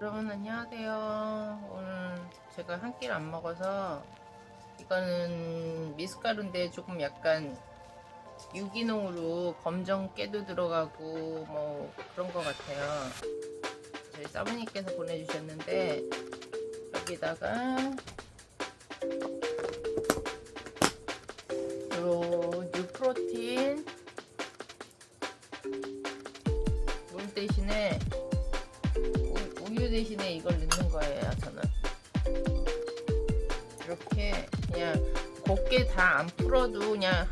여러분 안녕하세요. 오늘 제가 한 끼를 안 먹어서 이거는 미숫가루인데 조금 약간 유기농으로 검정 깨도 들어가고 뭐 그런 것 같아요. 저희 사모님께서 보내주셨는데 여기다가 대신에 이걸 넣는 거예요, 저는. 이렇게 그냥 곱게 다 안 풀어도 그냥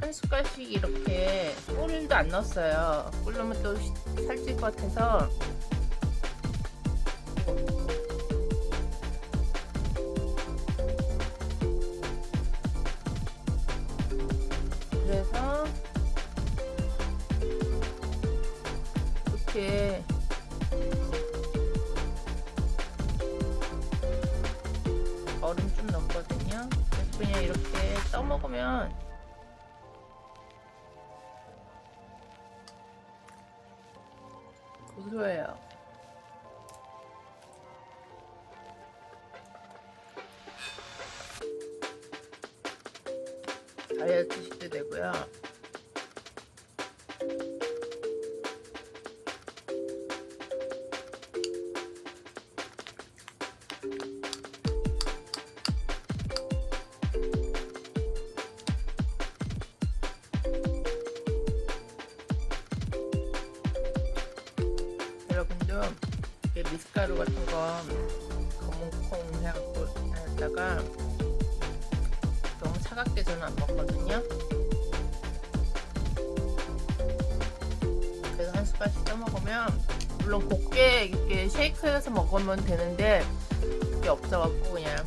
한 숟갈씩 이렇게 꿀도 안 넣었어요. 꿀 넣으면 또 시- 살찔 것 같아서. 그래서 이렇게 얼음 좀 넣었거든요. 그래서 그냥 이렇게 떠먹으면 고소해요. 다이어트식도 되고요. 이렇게 미숫가루 같은 거 검은 콩 해갖고 했다가 너무 차갑게 저는 안 먹거든요. 그래서 한 숟갈씩 떠먹으면 물론 곱게 이렇게 쉐이크해서 먹으면 되는데 그게 없어갖고 그냥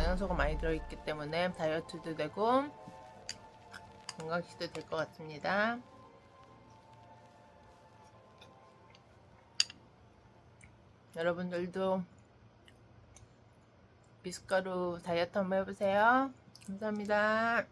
영양소가 많이 들어있기 때문에 다이어트도 되고 건강식도 될 것 같습니다. 여러분들도 미숫가루 다이어트 한번 해보세요. 감사합니다.